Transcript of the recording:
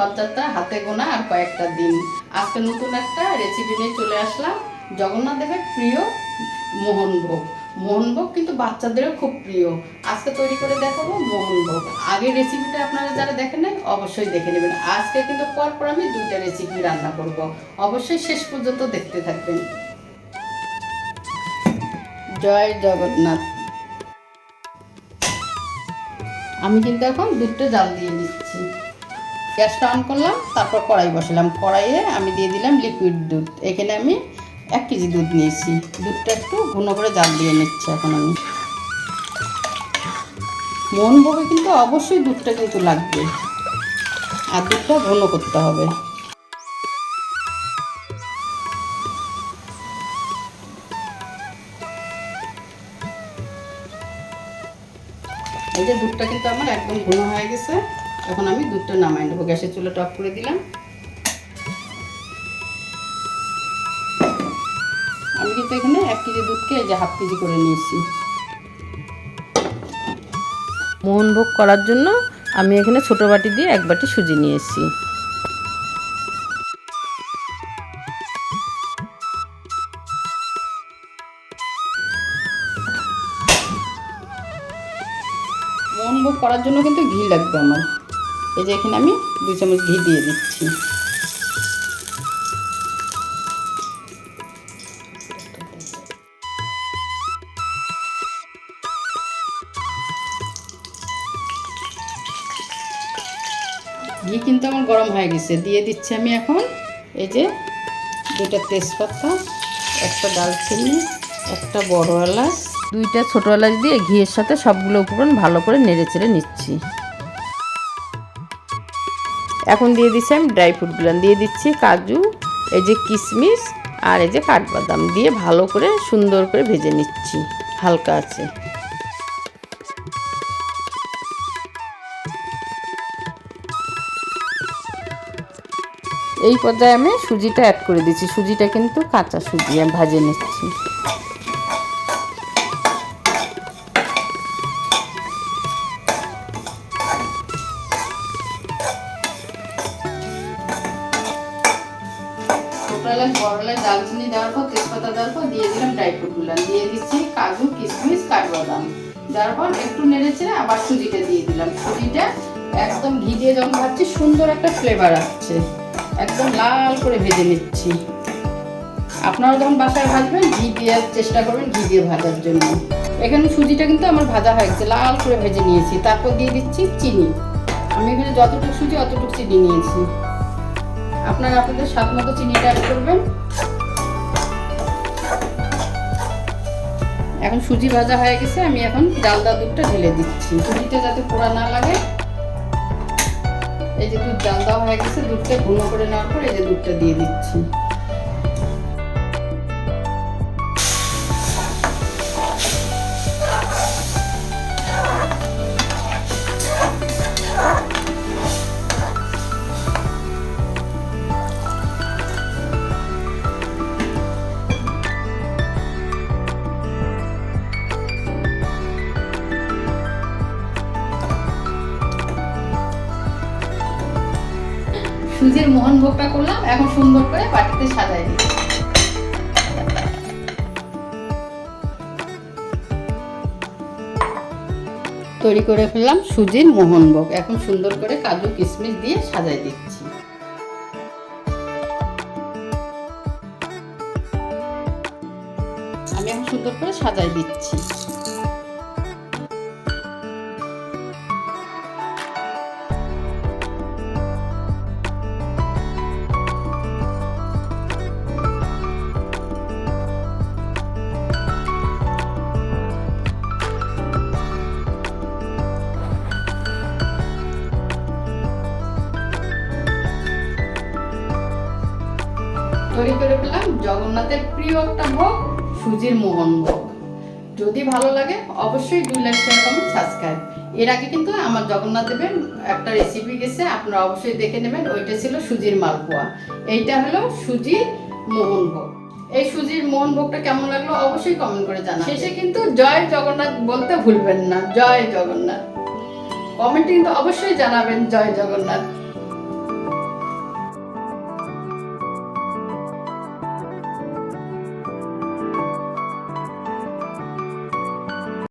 বাচ্চাটা হাতে গোনা আর কয়েকটা দিন আজকে নতুন একটা রেসিপি নিয়ে চলে আসলাম। জগন্নাথ দেবের প্রিয় মোহনভোগ মোহনভোগ কিন্তু বাচ্চাদেরও খুব প্রিয়। আজকে তৈরি করে দেখাবো মোহনভোগ আগের রেসিপিটা আপনারা যারা দেখেন নাই অবশ্যই দেখে নেবেন। আজকে কিন্তু পরপর আমি দুইটা রেসিপি রান্না করব। অবশ্যই শেষ পর্যন্ত দেখতে থাকবেন। জয় জগন্নাথ। আমি কিন্তু এখন দুধটা জাল দিয়ে দিচ্ছি গ্যাসটা অন করলাম, তারপর কড়াই বসালাম। কড়াইয়ে আমি দিয়ে দিলাম লিকুইড দুধ। এখানে আমি এক কেজি দুধ নিয়েছি। দুধটা একটু ঘন করে জাল দিয়ে নিচ্ছি এখন আমি। মন ভোগে কিন্তু অবশ্যই দুধটা কিন্তু লাগবে। আর দুধটা ঘন করতে হবে। এই যে দুধটা কিন্তু আমার একদম ঘন হয়ে গেছে। এখন আমি দুধটা নামাই নেব। গ্যাসের চুলাটা টপ করে দিলাম। আমি কিন্তু এখানে এক কেজি দুধকে এই যে হাফ কেজি করে নিয়েছি। মোহনভোগ করার জন্য আমি এখানে ছোট বাটি দিয়ে এক বাটি সুজি নিয়েছি। মোহনভোগ করার জন্য কিন্তু ঘি লাগবে আমার। এই যে এখানে আমি দুই চামচ ঘি দিয়ে দিচ্ছি। ঘি কিন্তু আমার গরম হয়ে গেছে। দিয়ে দিচ্ছি আমি এখন এই যে দুটা তেজপাতা, একটা দালচিনি একটা বড় এলাচ। দুইটা ছোট এলাচ দিয়ে ঘিয়ের সাথে সবগুলো উপকরণ ভালো করে নেড়ে চেড়ে নিচ্ছি। এখন দিয়ে দিচ্ছি আমি ড্রাই ফ্রুটগুলো দিয়ে দিচ্ছি কাজু, এই যে কিশমিশ আর এই যে কাঠবাদাম দিয়ে ভালো করে সুন্দর করে ভেজে নিচ্ছি, হালকা আছে। এই পর্যায়ে আমি সুজিটা অ্যাড করে দিচ্ছি। সুজিটা কিন্তু কাঁচা সুজি, আমি ভাজে নিচ্ছি। ছোট এলাচ বড় দালচিনি দেওয়ার পর তেজপাতা দেওয়ার পর দিয়ে দিলাম ড্রাই ফ্রুটগুলো দিয়ে দিচ্ছি কাজু, কিশমিশ, কাঠবাদাম। দেওয়ার পর একটু নেড়েচেড়ে আবার সুজিটা দিয়ে দিলাম। সুজিটা একদম ঘি দিয়ে যখন ভাজছি, সুন্দর একটা ফ্লেভার আসছে। একদম লাল করে ভেজে নিচ্ছি। আপনারা যখন বাসায় ভাজবেন, ঘি দেওয়ার চেষ্টা করবেন ঘি দিয়ে ভাজার জন্য। এখানে সুজিটা কিন্তু আমার ভাজা হয়ে গেছে, লাল করে ভেজে নিয়েছি। তারপর দিয়ে দিচ্ছি চিনি। আমি এখানে যতটুকু সুজি, অতটুকু চিনি নিয়েছি। আপনারা আপনাদের স্বাদ মতো চিনিটা অ্যাড করবেন। এখন সুজি ভাজা হয়ে গেছে, আমি এখন ডালদা দুধটা ঢেলে দিচ্ছি। সুজিটা যাতে পোড়া না লাগে, এই যে দুধ দেওয়া হয়ে গেছে, দুধটা ঘন করে নেওয়ার পর এই যে দুধটা দিয়ে দিচ্ছি। সুজির মোহন ভোগটা করলাম, এখন সুন্দর করে বাটিতে সাজাই দিই। তৈরি করে ফেললাম সুজির মোহনভোগ এখন সুন্দর করে কাজু কিশমিশ দিয়ে সাজাই দিচ্ছি। আমি এখন সুন্দর করে সাজাই দিচ্ছি। তৈরি করে ফেললাম, জগন্নাথের প্রিয় একটা ভোগ, সুজির মোহন ভোগ। যদি ভালো লাগে, অবশ্যই দুই লাখ শেয়ার কমেন্ট সাবস্ক্রাইব এর আগে কিন্তু আমার জগন্নাথ দেবের একটা রেসিপি গেছে, আপনারা অবশ্যই দেখে নেবেন, ওইটা ছিল সুজির মালপোয়া। এইটা হলো সুজির মোহন ভোগ। এই সুজির মোহন ভোগটা কেমন লাগল অবশ্যই কমেন্ট করে জানাবেন। শেষে কিন্তু জয় জগন্নাথ বলতে ভুলবেন না, জয় জগন্নাথ। কমেন্টে কিন্তু অবশ্যই জানাবেন, জয় জগন্নাথ।